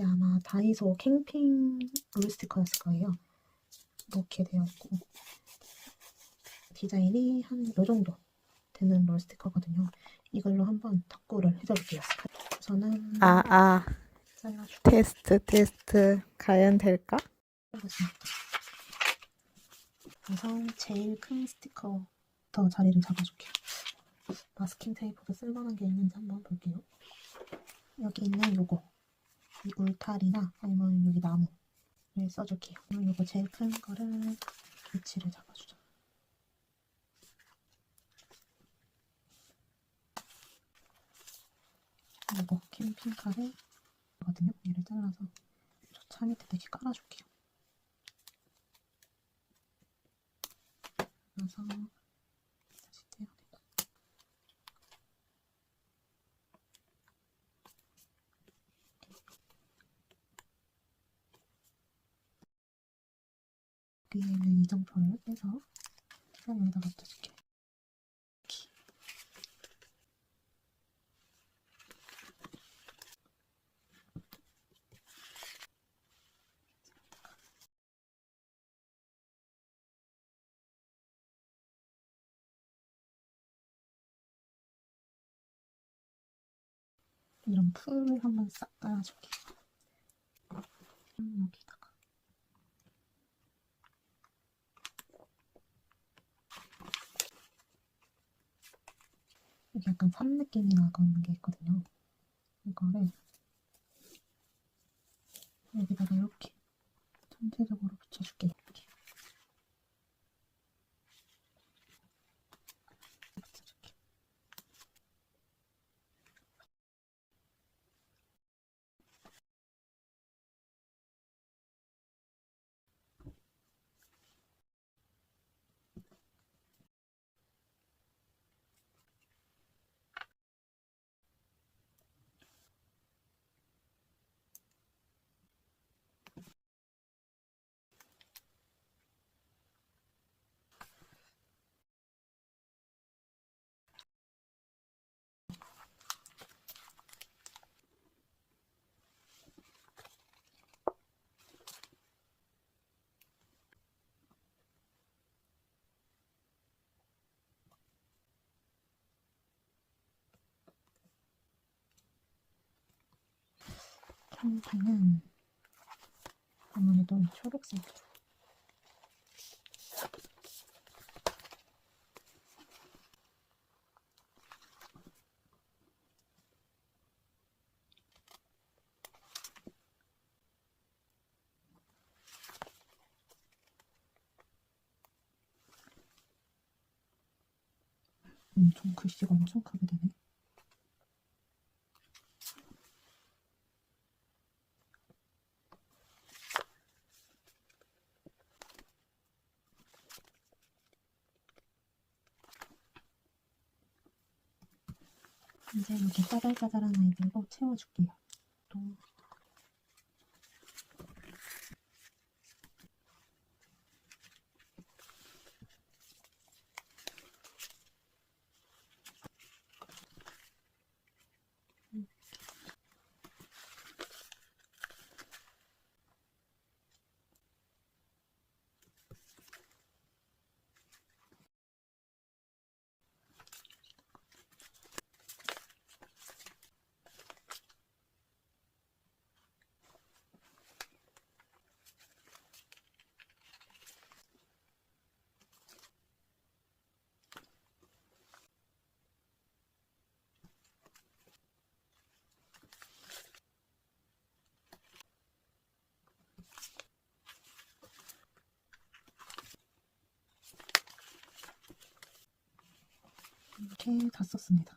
이게 아마 다이소 캠핑 롤 스티커였을 거예요. 이렇게 되어 있고 디자인이 한 요 정도 되는 롤 스티커거든요. 이걸로 한번 덕구를 해줘볼게요. 저는 아, 아, 잘라주고 테스트, 테스트. 과연 될까? 해보겠습니다. 우선 제일 큰 스티커부터 자리를 잡아줄게요. 마스킹 테이프도 쓸만한 게 있는지 한번 볼게요. 여기 있는 요거 이 울타리나 아니면 여기 나무를 써줄게요. 요거 제일 큰 거를 위치를 잡아주자. 요거 캠핑카를 거든요. 얘를 잘라서 저 차 밑에 이렇게 깔아줄게요. 그래서 여기에 있는 이정표를 빼서 그냥 여기다가 붙여줄게요. 이렇게. 이런 풀을 한번 싹 깔아줄게요. 음, 여기다 가. 여기 약간 산 느낌이 나는 게 있거든요. 이거를 여기다가 이렇게 전체적으로. 붙여줄게요. 캠핑은 아무래도 초록색 엄청 글씨가 엄청 크게 되네. 이제 여기 짜잘짜잘한 아이들로 채워줄게요. 또 이렇게 다 썼습니다.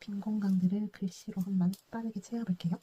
빈 공간들을 글씨로 한번 빠르게 채워볼게요.